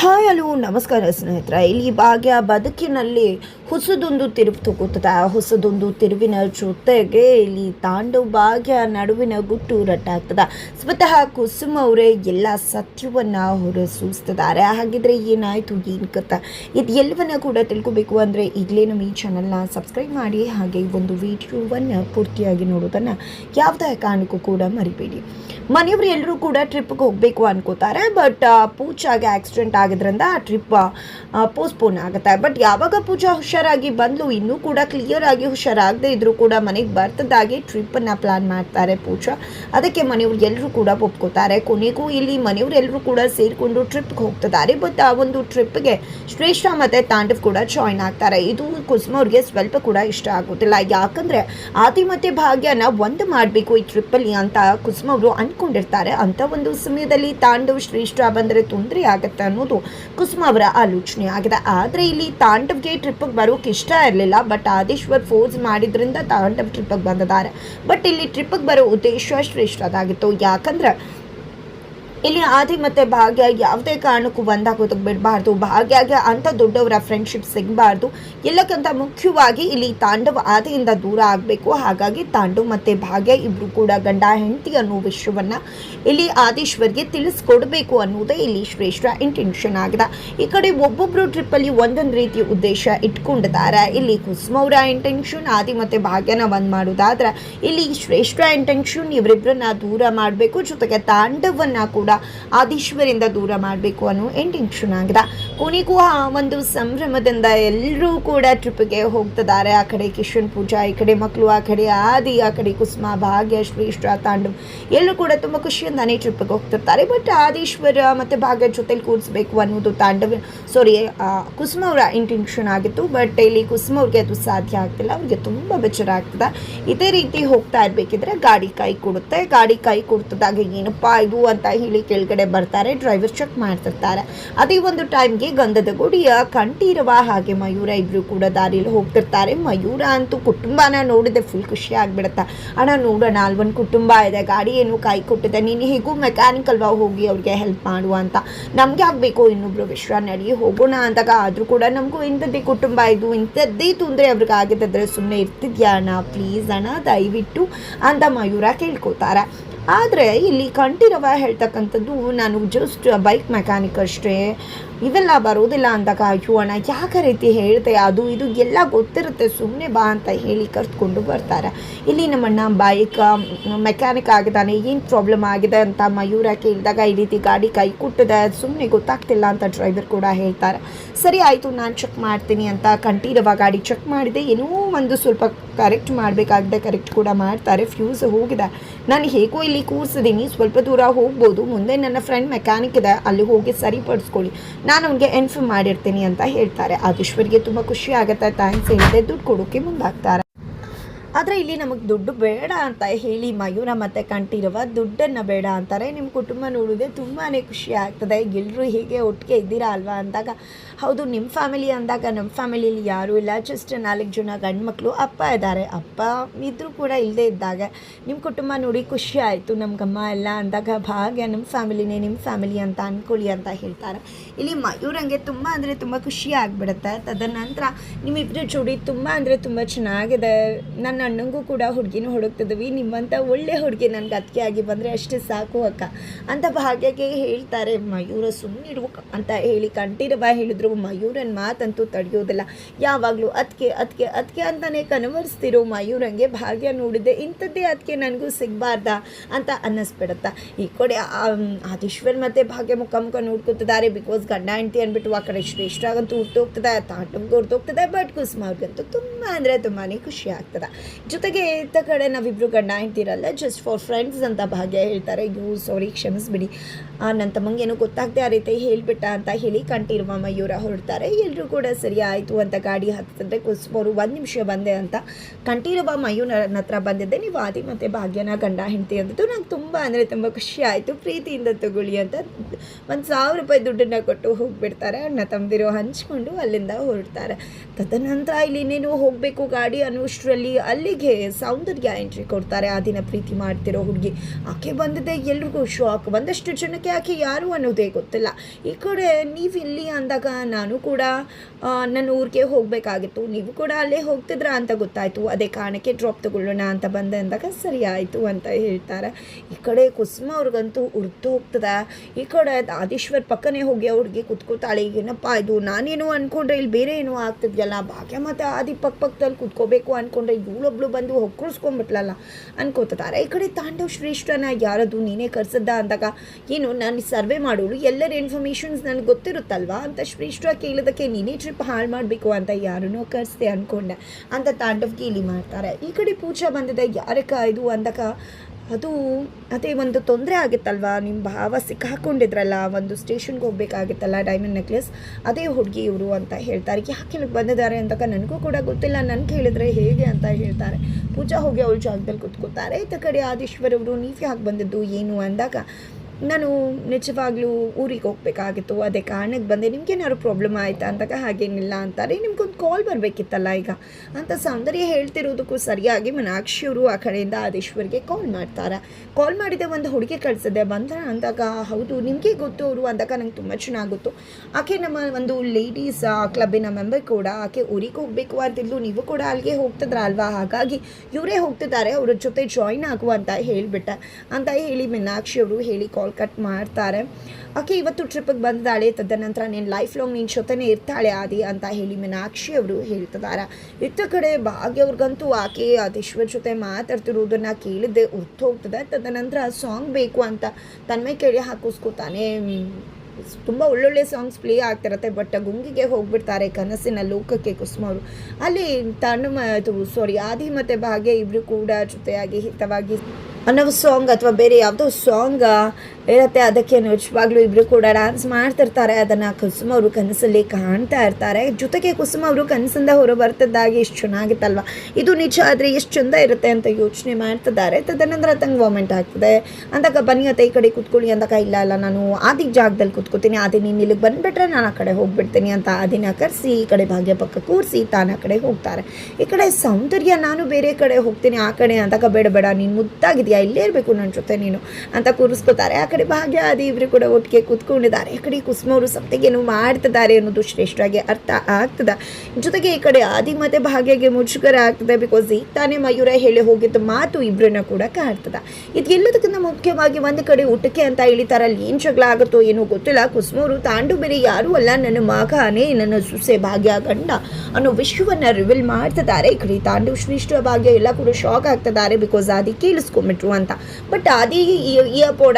Hi hello ನಮಸ್ಕಾರ ಸ್ನೇಹಿತರೆ. ಇಲ್ಲಿ ಭಾಗ್ಯ ಬದುಕಿನಲ್ಲಿ ಹೊಸದೊಂದು ತಿರುವು ತಗೋತದ ಹೊಸದೊಂದು ತಿರುವಿನ ಜೊತೆಗೆ ಇಲ್ಲಿ ತಾಂಡವ ಭಾಗ್ಯ ನಡುವಿನ ಗುಟ್ಟು ರಟ್ಟಾಗ್ತದ. ಸ್ವತಃ ಕುಸುಮ ಅವರೇ ಎಲ್ಲ ಸತ್ಯವನ್ನ ಸೂಚಿಸ್ತಿದ್ದಾರೆ ಹಾಗಿದ್ರೆ ಏನಾಯ್ತು, ಏನು ಕತ್ತ ಇದು ಎಲ್ಲವನ್ನ ಕೂಡ ತಿಳ್ಕೊಬೇಕು ಅಂದರೆ ಈಗಲೇ ನಮ್ಮ ಈ ಚಾನಲ್ನ ಸಬ್ಸ್ಕ್ರೈಬ್ ಮಾಡಿ, ಹಾಗೆ ಒಂದು ವಿಡಿಯೋವನ್ನು ಪೂರ್ತಿಯಾಗಿ ನೋಡೋದನ್ನು ಯಾವುದೇ ಕಾರಣಕ್ಕೂ ಕೂಡ ಮರಿಬೇಡಿ. ಮನೆಯವರು ಎಲ್ಲರೂ ಕೂಡ ಟ್ರಿಪ್ಗೆ ಹೋಗಬೇಕು ಅನ್ಕೋತಾರೆ ಬಟ್ ಪೂಜಾಗೆ ಆಕ್ಸಿಡೆಂಟ್ ಆಗಿದ್ರಿಂದ ಆ ಟ್ರಿಪ್ ಪೋಸ್ಟ್ಪೋನ್ ಆಗುತ್ತೆ. ಬಟ್ ಯಾವಾಗ ಪೂಜಾ ಹುಷಾರಾಗಿ ಬಂದ್ಲು, ಇನ್ನೂ ಕೂಡ ಕ್ಲಿಯರ್ ಆಗಿ ಹುಷಾರಾಗದೇ ಇದ್ರೂ ಕೂಡ ಮನೆಗೆ ಬರ್ತದಾಗಿ ಟ್ರಿಪ್ಪನ್ನು ಪ್ಲಾನ್ ಮಾಡ್ತಾರೆ ಪೂಜಾ. ಅದಕ್ಕೆ ಮನೆಯವ್ರು ಎಲ್ಲರೂ ಕೂಡ ಒಪ್ಕೋತಾರೆ. ಕೊನೆಗೂ ಇಲ್ಲಿ ಮನೆಯವ್ರು ಎಲ್ಲರೂ ಕೂಡ ಸೇರಿಕೊಂಡು ಟ್ರಿಪ್ಗೆ ಹೋಗ್ತಿದ್ದಾರೆ. ಬಟ್ ಆ, ಒಂದು ಟ್ರಿಪ್ಗೆ ಶ್ರೇಷ್ಠ ಮತ್ತು ತಾಂಡವ್ ಕೂಡ ಜಾಯ್ನ್ ಆಗ್ತಾರೆ. ಇದು ಕುಸುಮ ಅವ್ರಿಗೆ ಸ್ವಲ್ಪ ಕೂಡ ಇಷ್ಟ ಆಗೋದಿಲ್ಲ. ಯಾಕಂದ್ರೆ ಆದಿ ಮತ್ತೆ ಭಾಗ್ಯನ ಒಂದು ಮಾಡಬೇಕು ಈ ಟ್ರಿಪ್ಪಲ್ಲಿ ಅಂತ ಕುಸುಮ ಅವರು ಅನ್ಕೊಂಡಿರ್ತಾರೆ ಅಂತ ಒಂದು ಸಮಯದಲ್ಲಿ ತಾಂಡವ ಶ್ರೇಷ್ಠ ಬಂದರೆ ತೊಂದರೆ ಆಗತ್ತೆ ಅನ್ನೋದು ಕುಸುಮ ಅವರ ಆಲೋಚನೆ ಆಗಿದೆ. ಆದರೆ ಇಲ್ಲಿ ತಾಂಡವ್ಗೆ ಟ್ರಿಪ್ಪಿಗೆ ಬರೋಕೆ ಇಷ್ಟ ಇರಲಿಲ್ಲ. ಬಟ್ ಆದೇಶ್ವರ್ ಫೋರ್ಸ್ ಮಾಡಿದ್ರಿಂದ ತಾಂಡವ್ ಟ್ರಿಪ್ಪಿಗೆ ಬಂದಿದ್ದಾರೆ. ಬಟ್ ಇಲ್ಲಿ ಟ್ರಿಪ್ಪಿಗೆ ಬರೋ ಉದ್ದೇಶ ಶ್ರೇಷ್ಠದಾಗಿತ್ತು. ಯಾಕಂದ್ರೆ ಇಲ್ಲಿ ಆದಿ ಮತ್ತೆ ಭಾಗ್ಯ ಯಾವುದೇ ಕಾರಣಕ್ಕೂ ಒಂದಾಗೋದಕ್ಕೆ ಬಿಡಬಾರ್ದು. ಭಾಗ್ಯಗೆ ಅಂತ ದೊಡ್ಡವರ ಫ್ರೆಂಡ್ಶಿಪ್ ಸಿಗಬಾರ್ದು. ಎಲ್ಲಕ್ಕಿಂತ ಮುಖ್ಯವಾಗಿ ಇಲ್ಲಿ ತಾಂಡವ ಆದಿಯಿಂದ ದೂರ ಆಗಬೇಕು. ಹಾಗಾಗಿ ತಾಂಡವ ಮತ್ತೆ ಭಾಗ್ಯ ಇಬ್ರು ಕೂಡ ಗಂಡ ಹೆಂಡತಿ ಅನ್ನೋ ವಿಷಯವನ್ನ ಇಲ್ಲಿ ಆದೀಶ್ವರ್ಗೆ ತಿಳಿಸ್ಕೊಡ್ಬೇಕು ಅನ್ನೋದೇ ಇಲ್ಲಿ ಶ್ರೇಷ್ಠ ಇಂಟೆನ್ಷನ್ ಆಗಿದೆ. ಈ ಕಡೆ ಒಬ್ಬೊಬ್ರು ಟ್ರಿಪ್ಪಲ್ಲಿ ಒಂದೊಂದು ರೀತಿಯ ಉದ್ದೇಶ ಇಟ್ಕೊಂಡಿದ್ದಾರೆ. ಇಲ್ಲಿ ಕುಸುಮೌರ ಇಂಟೆನ್ಷನ್ ಆದಿ ಮತ್ತೆ ಭಾಗ್ಯನ ಒಂದ್ ಮಾಡೋದಾದ್ರೆ ಇಲ್ಲಿ ಶ್ರೇಷ್ಠ ಇಂಟೆನ್ಷನ್ ಇವರಿಬ್ಬರನ್ನ ದೂರ ಮಾಡಬೇಕು. ಜೊತೆಗೆ ತಾಂಡವನ್ನ ಕೂಡ ಆದೀಶ್ವರಿಂದ ದೂರ ಮಾಡಬೇಕು ಅನ್ನೋ ಇಂಟೆನ್ಷನ್ ಆಗಿದೆ. ಕೊನೆಗೂ ಆ ಒಂದು ಸಂಭ್ರಮದಿಂದ ಎಲ್ಲರೂ ಕೂಡ ಟ್ರಿಪ್ಗೆ ಹೋಗ್ತಿದ್ದಾರೆ. ಆ ಕಡೆ ಕಿಶನ್ ಪೂಜಾ, ಈ ಕಡೆ ಮಕ್ಕಳು ಆ ಕಡೆ ಆದಿ, ಆ ಕಡೆ ಕುಸುಮ, ಭಾಗ್ಯ, ಶ್ರೇಷ್ಠ, ತಾಂಡು ಎಲ್ಲರೂ ಕೂಡ ತುಂಬ ಖುಷಿಯಿಂದಾನೇ ಟ್ರಿಪ್ಗೆ ಹೋಗ್ತಿರ್ತಾರೆ. ಬಟ್ ಆದೀಶ್ವರ ಮತ್ತು ಭಾಗ್ಯ ಜೊತೆಲಿ ಕೂರಿಸ್ಬೇಕು ಅನ್ನೋದು ತಾಂಡವ ಸಾರಿ ಕುಸುಮ ಅವರ ಇಂಟೆನ್ಷನ್ ಆಗಿತ್ತು. ಬಟ್ ಇಲ್ಲಿ ಕುಸುಮ ಅವ್ರಿಗೆ ಅದು ಸಾಧ್ಯ ಆಗ್ತಿಲ್ಲ. ಅವ್ರಿಗೆ ತುಂಬ ಬೇಜಾರ ಆಗ್ತದೆ. ಇದೇ ರೀತಿ ಹೋಗ್ತಾ ಇರಬೇಕಿದ್ರೆ ಗಾಡಿ ಕೈ ಕೊಡುತ್ತೆ. ಗಾಡಿ ಕೈ ಕೊಡ್ತದಾಗ ಏನಪ್ಪಾ ಇದು ಅಂತ ಹೇಳಿ ಕೆಳಗಡೆ ಬರ್ತಾರೆ ಡ್ರೈವರ್ ಚೆಕ್ ಮಾಡ್ತಿರ್ತಾರೆ. ಅದೇ ಒಂದು ಟೈಮ್ಗೆ ಗಂಧದ ಗುಡಿಯ ಕಂಠೀರವ ಹಾಗೆ ಮಯೂರ ಇಬ್ಬರು ಕೂಡ ದಾರಿಯಲ್ಲಿ ಹೋಗ್ತಿರ್ತಾರೆ. ಮಯೂರ ಅಂತೂ ಕುಟುಂಬನ ನೋಡಿದೆ ಫುಲ್ ಖುಷಿ ಆಗಿಬಿಡುತ್ತೆ. ಅಣ್ಣ ನೋಡೋಣ ಅಲ್ವೊಂದು ಕುಟುಂಬ ಇದೆ, ಗಾಡಿ ಏನು ಕೈ ಕೊಟ್ಟಿದೆ, ನೀನು ಹೇಗೂ ಮೆಕ್ಯಾನಿಕ್ ಅಲ್ವಾ ಹೋಗಿ ಅವ್ರಿಗೆ ಹೆಲ್ಪ್ ಮಾಡುವ ಅಂತ. ನಮಗೆ ಆಗಬೇಕು, ಇನ್ನೊಬ್ರು ವಿಶ್ವ ನಡಿ ಹೋಗೋಣ ಅಂದಾಗ ಆದರೂ ಕೂಡ ನಮಗೂ ಇಂಥದ್ದೇ ಕುಟುಂಬ ಇದು, ಇಂಥದ್ದೇ ತೊಂದರೆ ಅವ್ರಿಗೆ ಆಗಿದ್ದರೆ ಸುಮ್ಮನೆ ಇರ್ತಿದ್ಯಾ ಅಣ್ಣ? ಪ್ಲೀಸ್ ಅಣ್ಣ, ದಯವಿಟ್ಟು ಅಂತ ಮಯೂರ ಕೇಳ್ಕೊತಾರೆ ಆದರೆ ಇಲ್ಲಿ ಕಂಠೀರವ ಹೇಳ್ತಕ್ಕಂಥದ್ದು ನಾನು ಜಸ್ಟ್ ಬೈಕ್ ಮೆಕ್ಯಾನಿಕ್ ಅಷ್ಟೇ. ಇವೆಲ್ಲ ಬರೋದಿಲ್ಲ ಅಂದಾಗ ಅಯ್ಯೋ ಅಣ್ಣ. ಯಾಕೆ ರೀತಿ ಹೇಳ್ತೆ? ಅದು, ಇದು ಎಲ್ಲ ಗೊತ್ತಿರುತ್ತೆ. ಸುಮ್ಮನೆ ಬಾ ಅಂತ ಹೇಳಿ ಕರ್ತ್ಕೊಂಡು ಬರ್ತಾರೆ. ಇಲ್ಲಿ ನಮ್ಮಣ್ಣ ಬೈಕ್ ಮೆಕ್ಯಾನಿಕ್ ಆಗಿದ್ದಾನೆ. ಏನು ಪ್ರಾಬ್ಲಮ್ ಆಗಿದೆ ಅಂತ ಮಯೂರ ಕೇಳಿದಾಗ ಈ ರೀತಿ ಗಾಡಿ ಕೈ ಕೊಟ್ಟಿದೆ. ಸುಮ್ಮನೆ ಗೊತ್ತಾಗ್ತಿಲ್ಲ ಅಂತ ಡ್ರೈವರ್ ಕೂಡ ಹೇಳ್ತಾರೆ. ಸರಿ, ಆಯಿತು, ನಾನು ಚೆಕ್ ಮಾಡ್ತೀನಿ ಅಂತ ಕಂಠೀರವ ಗಾಡಿ ಚೆಕ್ ಮಾಡಿದೆ. ಏನೋ ಒಂದು ಸ್ವಲ್ಪ ಕರೆಕ್ಟ್ ಮಾಡಬೇಕಾಗಿದೆ ಕರೆಕ್ಟ್ ಕೂಡ ಮಾಡ್ತಾರೆ. ಫ್ಯೂಸ್ ಹೋಗಿದೆ. ನಾನು ಹೇಗೋ ಇಲ್ಲಿ ಕೂರಿಸಿದ್ದೀನಿ. ಸ್ವಲ್ಪ ದೂರ ಹೋಗ್ಬೋದು. ಮುಂದೆ ನನ್ನ ಫ್ರೆಂಡ್ ಮೆಕ್ಯಾನಿಕ್ ಇದೆ. ಅಲ್ಲಿ ಹೋಗಿ ಸರಿಪಡಿಸ್ಕೊಳ್ಳಿ. ನಾನು ಅವ್ನಿಗೆ ಎನ್ಫಾರ್ಮ್ ಮಾಡಿರ್ತೀನಿ ಅಂತ ಹೇಳ್ತಾರೆ. ಆದೀಶ್ವರಿಗೆ ತುಂಬ ಖುಷಿ ಆಗುತ್ತೆ. ಥ್ಯಾಂಕ್ಸ್ ಹೇಳಿದೆ ದುಡ್ಡು ಕೊಡೋಕ್ಕೆ ಮುಂದಾಗ್ತಾರೆ. ಆದರೆ ಇಲ್ಲಿ ನಮಗೆ ದುಡ್ಡು ಬೇಡ ಅಂತ ಹೇಳಿ ಮಯೂರ ಮತ್ತು ಕಂಠೀರವ, ದುಡ್ಡನ್ನು ಬೇಡ ಅಂತಾರೆ. ನಿಮ್ಮ ಕುಟುಂಬ ನೋಡಿದ್ರೆ ತುಂಬಾ ಖುಷಿ ಆಗ್ತದೆ. ಎಲ್ಲರೂ ಹೀಗೆ ಒಟ್ಟಿಗೆ ಇದ್ದೀರಾ ಅಲ್ವಾ ಅಂದಾಗ, ಹೌದು ನಿಮ್ಮ ಫ್ಯಾಮಿಲಿ ಅಂದಾಗ ನಮ್ಮ ಫ್ಯಾಮಿಲಿಯಲ್ಲಿ ಯಾರೂ ಇಲ್ಲ. ಜಸ್ಟ್ ನಾಲ್ಕು ಜನ ಗಂಡು ಮಕ್ಕಳು ಅಪ್ಪ ಇದ್ದಾರೆ. ಅಪ್ಪ ಇದ್ದರೂ ಕೂಡ ಇಲ್ಲದೆ ಇದ್ದಾಗ ನಿಮ್ಮ ಕುಟುಂಬ ನೋಡಿ ಖುಷಿ ಆಯಿತು ನಮ್ಗಮ್ಮ ಎಲ್ಲ ಅಂದಾಗ, ಭಾಗ್ಯ ನಮ್ಮ ಫ್ಯಾಮಿಲಿನೇ ನಿಮ್ಮ ಫ್ಯಾಮಿಲಿ ಅಂತ ಅಂದ್ಕೊಳ್ಳಿ ಅಂತ ಹೇಳ್ತಾರೆ. ಇಲ್ಲಿ ಮಯೂರಂಗೆ ತುಂಬ ಅಂದರೆ ತುಂಬ ಖುಷಿ ಆಗಿಬಿಡುತ್ತೆ. ತದನಂತರ ನಿಮ್ಮಿಬ್ಬರ ಜೋಡಿ ತುಂಬ ಅಂದರೆ ತುಂಬ ಚೆನ್ನಾಗಿದೆ. ನನ್ನ ಅಣ್ಣಂಗೂ ಕೂಡ ಹುಡುಗಿನೂ ಹುಡುಕ್ತಿದ್ವಿ. ನಿಮ್ಮಂಥ ಒಳ್ಳೆ ಹುಡುಗಿ ನನಗೆ ಅದಕ್ಕೆ ಆಗಿ ಬಂದರೆ ಅಷ್ಟೇ ಸಾಕು ಅಕ್ಕ. ಅಂತ ಭಾಗ್ಯಕ್ಕೆ ಹೇಳ್ತಾರೆ ಮಯೂರ ಸುಮ್ಮನಿರು ಅಂತ ಹೇಳಿ ಕಂಠೀರವ ಹೇಳಿದ್ರು. ಮಯೂರನ ಮಾತಂತೂ ತಡೆಯೋದಿಲ್ಲ. ಯಾವಾಗಲೂ ಅದಕ್ಕೆ ಅದಕ್ಕೆ ಅದಕ್ಕೆ ಅಂತಲೇ ಕನವರಿಸ್ತಿರೋ. ಮಯೂರಂಗೆ ಭಾಗ್ಯ ನೋಡಿದೆ ಇಂಥದ್ದೇ ಅದಕ್ಕೆ ನನಗೂ ಸಿಗಬಾರ್ದಾ? ಅಂತ ಅನ್ನಿಸ್ಬಿಡುತ್ತಾ. ಈ ಕಡೆ ಆದೀಶ್ವರ್ ಮತ್ತು ಭಾಗ್ಯ ಮುಖ ಮುಖ ನೋಡ್ಕೊತಿದ್ದಾರೆ. ಬಿಕಾಸ್ ಗಂಡ ಹೆಂಡತಿ ಅಂದ್ಬಿಟ್ಟು ಆ ಕಡೆ ಶ್ರೇಷ್ಠ ಆಗಂತೂ ಹುರ್ತೋಗ್ತದೆ ತಾಟಮ್ಗೆ ಹೊರ್ತೋಗ್ತದೆ ಬಟ್ ಕುಸುಮ ಅವ್ರಿಗಂತೂ ತುಂಬ ಅಂದರೆ ತುಂಬಾ ಖುಷಿ ಆಗ್ತದೆ. ಜೊತೆಗೆ ಇದ್ದ ಕಡೆ ನಾವಿಬ್ರು ಗಂಡ ಹೆಂಡ್ತಿರಲ್ಲ ಜಸ್ಟ್ ಫಾರ್ ಫ್ರೆಂಡ್ಸ್ ಅಂತ ಭಾಗ್ಯ ಹೇಳ್ತಾರೆ. ಯೂ ಸಾರಿ ಕ್ಷಮಿಸ್ಬಿಡಿ. ನನ್ನ ತಮ್ಮಂಗೆ ಏನೋ ಗೊತ್ತಾಗದೆ ಆ ರೀತಿ ಹೇಳ್ಬಿಟ್ಟ ಅಂತ ಹೇಳಿ ಕಂಠೀರವ ಮಯೂರ ಹೊರಡ್ತಾರೆ. ಎಲ್ಲರೂ ಕೂಡ ಸರಿ ಆಯಿತು ಅಂತ ಗಾಡಿ ಹತ್ತಿದ್ರೆ ಕುಸ್ಬೋರು ಒಂದು ನಿಮಿಷ ಬಂದೆ ಅಂತ ಕಂಠೀರವ ಮಯೂರನ ಹತ್ರ ಬಂದಿದ್ದೆ. ನೀವು ಆದಿ ಮತ್ತು ಭಾಗ್ಯನ ಗಂಡ ಹೆಂಡತಿ ಅಂದಿದ್ದು ನಂಗೆ ತುಂಬ ಅಂದರೆ ತುಂಬ ಖುಷಿ ಆಯಿತು. ಪ್ರೀತಿಯಿಂದ ತಗೊಳ್ಳಿ ಅಂತ ಒಂದು ಸಾವಿರ ರೂಪಾಯಿ ದುಡ್ಡನ್ನು ಕೊಟ್ಟು ಹೋಗಿಬಿಡ್ತಾರೆ. ಅಣ್ಣ ತಮ್ಮದಿರೋ ಹಂಚ್ಕೊಂಡು ಅಲ್ಲಿಂದ ಹೊರಡ್ತಾರೆ. ತದನಂತರ ಇಲ್ಲಿ ಇನ್ನೇನು ಹೋಗಬೇಕು ಗಾಡಿ ಅನ್ನೋಷ್ಟರಲ್ಲಿ ಅಲ್ಲಿ ಅಲ್ಲಿಗೆ ಸೌಂದರ್ಯ ಎಂಟ್ರಿ ಕೊಡ್ತಾರೆ ಆ ದಿನ ಪ್ರೀತಿ ಮಾಡ್ತಿರೋ ಹುಡುಗಿ. ಆಕೆ ಬಂದಿದೆ, ಎಲ್ರಿಗೂ ಶಾಕ್ ಒಂದಷ್ಟು ಜನಕ್ಕೆ ಆಕೆ ಯಾರು ಅನ್ನೋದೇ ಗೊತ್ತಿಲ್ಲ. ಈ ಕಡೆ ನೀವು ಇಲ್ಲಿ ಅಂದಾಗ ನಾನು ಕೂಡ ನನ್ನ ಊರಿಗೆ ಹೋಗಬೇಕಾಗಿತ್ತು. ನೀವು ಕೂಡ ಅಲ್ಲೇ ಹೋಗ್ತಿದ್ರ ಅಂತ ಗೊತ್ತಾಯಿತು. ಅದೇ ಕಾರಣಕ್ಕೆ ಡ್ರಾಪ್ ತಗೊಳ್ಳೋಣ ಅಂತ ಬಂದೆ ಅಂದಾಗ, ಸರಿ ಆಯಿತು ಅಂತ ಹೇಳ್ತಾರೆ. ಈ ಕಡೆ ಕುಸುಮ ಅವ್ರಿಗಂತೂ ಉರ್ದು ಹೋಗ್ತದೆ. ಈ ಕಡೆ ಆದೀಶ್ವರ್ ಪಕ್ಕನೇ ಹೋಗಿ ಅವ್ರಿಗೆ ಕುತ್ಕೋತಾಳೆ ಏನಪ್ಪ ಇದು? ನಾನೇನು ಅನ್ಕೊಂಡ್ರೆ ಇಲ್ಲಿ ಬೇರೆ ಏನೋ ಆಗ್ತಿದ್ಯಲ್ಲ. ಭಾಗ್ಯ ಮತ್ತು ಆದಿ ಪಕ್ಕ ಪಕ್ಕದಲ್ಲಿ ಕುತ್ಕೋಬೇಕು ಅನ್ಕೊಂಡ್ರೆ ಇವಳೊಬ್ಳು ಬಂದು ಹೊಕ್ಕಳಿಸ್ಕೊಂಡ್ಬಿಟ್ಲಲ್ಲ ಅನ್ಕೋತಿದ್ದಾರೆ ಈ ಕಡೆ ತಾಂಡವ್ ಶ್ರೇಷ್ಠನ ಯಾರದು ನೀನೇ ಕರ್ಸದ್ದ ಅಂದಾಗ ಏನು ನಾನು ಸರ್ವೆ ಮಾಡೋಳು, ಎಲ್ಲರ ಇನ್ಫಾರ್ಮೇಷನ್ಸ್ ನನಗೆ ಗೊತ್ತಿರುತ್ತಲ್ವಾ? ಅಂತ ಶ್ರೇಷ್ಠ ಕೇಳೋದಕ್ಕೆ ನೀನೇ ಟ್ರಿಪ್ ಹಾಳು ಮಾಡಬೇಕು ಅಂತ ಯಾರನ್ನೋ ಕರೆಸ್ದೆ ಅನ್ಕೊಂಡೆ. ಅಂತ ತಾಂಡವ್ ಗೀಲಿ ಮಾಡ್ತಾರೆ. ಈ ಕಡೆ ಪೂಜಾ ಬಂದಿದೆ, ಯಾರಕ್ಕ ಇದು ಅಂದಾಗ ಅದು ಅದೇ ಒಂದು ತೊಂದರೆ ಆಗಿತ್ತಲ್ವಾ? ನಿಮ್ಮ ಭಾವ ಸಿಕ್ಕಾಕೊಂಡಿದ್ರಲ್ಲ ಒಂದು ಸ್ಟೇಷನ್ಗೆ ಹೋಗ್ಬೇಕಾಗಿತ್ತಲ್ಲ ಡೈಮಂಡ್ ನೆಕ್ಲೆಸ್ ಅದೇ ಹುಡುಗಿ ಇವರು ಅಂತ ಹೇಳ್ತಾರೆ. ಯಾಕೆ ಇಲ್ಲಿಗೆ ಬಂದಿದ್ದಾರೆ ಅಂತಕ ನನಗೂ ಕೂಡ ಗೊತ್ತಿಲ್ಲ. ನನ್ಗೆ ಕೇಳಿದರೆ ಹೇಗೆ ಅಂತ ಹೇಳ್ತಾರೆ. ಪೂಜಾ ಹೋಗಿ ಅವಳ ಜಾಗದಲ್ಲಿ ಕೂತ್ಕೋತಾರೆ ಇತ್ತ ಕಡೆ ಆದೀಶ್ವರ್ ಅವರು, ನೀವು ಯಾಕೆ ಬಂದಿದ್ದು? ಏನು ಅಂದಾಗ ನಾನು ನಿಜವಾಗ್ಲೂ ಊರಿಗೆ ಹೋಗ್ಬೇಕಾಗಿತ್ತು. ಅದೇ ಕಾರಣಕ್ಕೆ ಬಂದೆ. ನಿಮ್ಗೇನಾದ್ರು ಪ್ರಾಬ್ಲಮ್ ಆಯಿತಾ ಅಂದಾಗ ಹಾಗೇನಿಲ್ಲ ಅಂತಾರೆ. ನಿಮ್ಗೊಂದು ಕಾಲ್ ಬರಬೇಕಿತ್ತಲ್ಲ ಈಗ? ಅಂತ ಸೌಂದರ್ಯ ಹೇಳ್ತಿರೋದಕ್ಕೂ ಸರಿಯಾಗಿ ಮನಾಕ್ಷಿಯವರು ಆ ಕಡೆಯಿಂದ ಆದೇಶ್ವರ್ಗೆ ಕಾಲ್ ಮಾಡ್ತಾರೆ. ಕಾಲ್ ಮಾಡಿದೆ, ಒಂದು ಹುಡುಗಿ ಕಳಿಸಿದೆ ಬಂದ ಅಂದಾಗ, ಹೌದು, ನಿಮಗೆ ಗೊತ್ತು ಅವರು ಅಂದಾಗ ನಂಗೆ ತುಂಬ ಚೆನ್ನಾಗಿ ಗೊತ್ತು. ಆಕೆ ನಮ್ಮ ಒಂದು ಲೇಡೀಸ್ ಕ್ಲಬ್ಬಿನ ಮೆಂಬರ್ ಕೂಡ. ಆಕೆ ಊರಿಗೆ ಹೋಗಬೇಕು ಅಂತಿದ್ಲು. ನೀವು ಕೂಡ ಅಲ್ಲಿಗೆ ಹೋಗ್ತಿದ್ರ ಅಲ್ವಾ? ಹಾಗಾಗಿ ಇವರೇ ಹೋಗ್ತಿದ್ದಾರೆ. ಅವ್ರ ಜೊತೆ ಜಾಯಿನ್ ಆಗುವ ಅಂತ ಹೇಳಿಬಿಟ್ಟೆ. ಅಂತ ಹೇಳಿ ಮೀನಾಕ್ಷಿ ಅವರು ಹೇಳಿ ಕಾಲ್ ಕಟ್ ಮಾಡ್ತಾರೆ. ಆಕೆ ಇವತ್ತು ಟ್ರಿಪ್ಪಿಗೆ ಬಂದಿದ್ದಾಳೆ ತದನಂತರ ನೀನು ಲೈಫ್ ಲಾಂಗ್ ನಿನ್ನ ಜೊತೆನೇ ಇರ್ತಾಳೆ, ಆದಿ ಅಂತ ಹೇಳಿ ಮೀನಾಕ್ಷಿ ಅವರು ಹೇಳ್ತಿದ್ದಾರೆ ಇತ್ತ ಕಡೆ ಭಾಗ್ಯ ಅವ್ರಿಗಂತೂ ಆಕೆ ಅದೇಶ್ವರ್ ಜೊತೆ ಮಾತಾಡ್ತಿರೋದನ್ನು ಕೇಳಿದ್ದೆ ಉರ್ತು ಹೋಗ್ತದೆ ತದನಂತರ ಸಾಂಗ್ ಬೇಕು ಅಂತ ತನ್ಮೈ ಕೇಳಿ ಹಾಕಿಸ್ಕೊತಾನೆ. ತುಂಬ ಒಳ್ಳೊಳ್ಳೆ ಸಾಂಗ್ಸ್ ಪ್ಲೇ ಆಗ್ತಿರತ್ತೆ, ಬಟ್ ಗುಂಗಿಗೆ ಹೋಗ್ಬಿಡ್ತಾರೆ ಕನಸಿನ ಲೋಕಕ್ಕೆ ಕುಸುಮ ಅವರು. ಅಲ್ಲಿ ತಣ್ಣ ಸಾರಿ ಆದಿ ಮತ್ತು ಭಾಗ್ಯ ಇಬ್ಬರು ಕೂಡ ಜೊತೆಯಾಗಿ ಹಿತವಾಗಿ ಅನ್ನೋ ಸಾಂಗ್ ಅಥವಾ ಬೇರೆ ಯಾವುದೋ ಸಾಂಗ್ ಇರುತ್ತೆ ಅದಕ್ಕೆ ನಿಜವಾಗ್ಲೂ ಇಬ್ಬರು ಕೂಡ ಡ್ಯಾನ್ಸ್ ಮಾಡ್ತಿರ್ತಾರೆ. ಅದನ್ನು ಕುಸುಮ ಅವರು ಕನಸಲ್ಲಿ ಕಾಣ್ತಾ ಇರ್ತಾರೆ. ಜೊತೆಗೆ ಕುಸುಮ ಅವರು ಕನಸಿಂದ ಹೊರ ಬರ್ತಿದ್ದಾಗೆ ಎಷ್ಟು ಚೆನ್ನಾಗಿತ್ತಲ್ವ? ಇದು ನಿಜ ಆದರೆ ಎಷ್ಟು ಚಂದ ಇರುತ್ತೆ ಅಂತ ಯೋಚನೆ ಮಾಡ್ತಿದ್ದಾರೆ. ತದನಂತರ ತಂಗೆ ವಾಮೆಂಟ್ ಆಗ್ತದೆ. ಅಂದಾಗ ಬನ್ನಿ ಅತ್ತೆ ಈ ಕಡೆ ಕೂತ್ಕೊಳ್ಳಿ ಅಂದಾಗ ಇಲ್ಲ ಇಲ್ಲ, ನಾನು ಆದಿ ಜಾಗದಲ್ಲಿ ಕೂತ್ಕೋತೀನಿ. ಆದಿ ನೀನು ಇಲ್ಲಿಗೆ ಬಂದುಬಿಟ್ರೆ ನಾನು ಆ ಕಡೆ ಹೋಗ್ಬಿಡ್ತೀನಿ ಅಂತ ಆದಿನ ಕರೆಸಿ ಈ ಕಡೆ ಭಾಗ್ಯ ಪಕ್ಕ ಕೂರಿಸಿ ತಾನು ಆ ಕಡೆ ಹೋಗ್ತಾರೆ. ಈ ಕಡೆ ಸೌಂದರ್ಯ ನಾನು ಬೇರೆ ಕಡೆ ಹೋಗ್ತೀನಿ. ಆ ಕಡೆ ಅಂದಾಗ ಬೇಡ ಬೇಡ, ನೀನು ಮುದ್ದಾಗಿದೆಯಾ? ಇಲ್ಲೇ ಇರಬೇಕು ನನ್ನ ಜೊತೆ ನೀನು ಅಂತ ಕೂರಿಸ್ಕೋತಾರೆ. ಆ ಭಾಗ್ಯ ಆದಿ ಇಬ್ಬರು ಕೂಡ ಒಟ್ಟಿಗೆ ಕೂತ್ಕೊಂಡಿದ್ದಾರೆ. ಈ ಕಡೆ ಕುಸುಮವರು ಅವರು ಏನೋ ಮಾಡ್ತಿದ್ದಾರೆ ಅನ್ನೋದು ಶ್ರೇಷ್ಠವಾಗಿ ಅರ್ಥ ಆಗ್ತದೆ. ಜೊತೆಗೆ ಈ ಕಡೆ ಆದಿ ಮತ್ತೆ ಭಾಗ್ಯಗೆ ಮುಜುಗರ ಆಗ್ತದೆ ಬಿಕಾಸ್ ಈ ತಾನೇ ಮಯೂರ ಹೇಳಿ ಹೋಗಿದ್ದ ಮಾತು ಇಬ್ಬರನ್ನ ಕೂಡ ಕಾಡ್ತದೆ ಇದು ಎಲ್ಲದಕ್ಕಿಂತ ಮುಖ್ಯವಾಗಿ ಒಂದು ಕಡೆ ಊಟಕ್ಕೆ ಅಂತ ಇಳಿತಾರಲ್ಲಿ ಏನು ಜಗಳ ಆಗುತ್ತೋ ಏನೋ ಗೊತ್ತಿಲ್ಲ. ಕುಸುಮವರು ತಾಂಡು ಬೇರೆ ಯಾರೂ ಅಲ್ಲ. ನನ್ನ ಮಗನೇ, ನನ್ನ ಸುಸೆ ಭಾಗ್ಯ ಗಂಡ ಅನ್ನೋ ವಿಶ್ವವನ್ನು ರಿವೀಲ್ ಮಾಡ್ತಿದ್ದಾರೆ. ಈ ಕಡೆ ತಾಂಡು ಶ್ರೇಷ್ಠ ಭಾಗ್ಯ ಎಲ್ಲ ಕೂಡ ಶಾಕ್ ಆಗ್ತಿದ್ದಾರೆ ಬಿಕಾಸ್ ಆದಿ ಕೇಳಿಸ್ಕೊಂಬಿಟ್ರು ಅಂತ. ಬಟ್ ಆದಿ ಇಯರ್ ಪೋಡ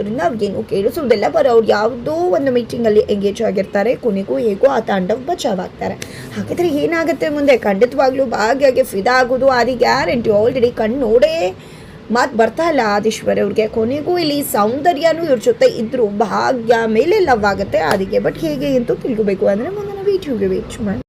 ಹಾಕಿರೋದ್ರಿಂದ ಅವ್ರಿಗೇನು ಕೇಳಿಸೋದಿಲ್ಲ. ಬರ ಅವ್ರು ಯಾವುದೋ ಒಂದು ಮೀಟಿಂಗಲ್ಲಿ ಎಂಗೇಜ್ ಆಗಿರ್ತಾರೆ. ಕೊನೆಗೂ ಹೇಗೋ ಆ ತಾಂಡವ್ ಬಚಾವ್ ಆಗ್ತಾರೆ ಹಾಗಿದ್ರೆ ಏನಾಗುತ್ತೆ ಮುಂದೆ? ಖಂಡಿತವಾಗ್ಲೂ ಭಾಗ್ಯಗೆ ಫಿದಾ ಆಗೋದು ಆದಿ ಗ್ಯಾರಂಟಿ. ಆಲ್ರೆಡಿ ಕಣ್ಣು ನೋಡೇ ಮಾತು ಬರ್ತಾ ಇಲ್ಲ ಆದೀಶ್ವರ್ ಅವ್ರಿಗೆ. ಕೊನೆಗೂ ಇಲ್ಲಿ ಸೌಂದರ್ಯನೂ ಇವ್ರ ಜೊತೆ ಇದ್ರು. ಭಾಗ್ಯ ಮೇಲೆ ಲವ್ ಆಗುತ್ತೆ ಅದಕ್ಕೆ ಬಟ್ ಹೇಗೆ ಅಂತೂ ತಿಳ್ಕೊಬೇಕು. ಅಂದರೆ ಮುಂದಿನ ವೀಡಿಯೋಗೆ ವೇಚ್ ಮಾಡಿ.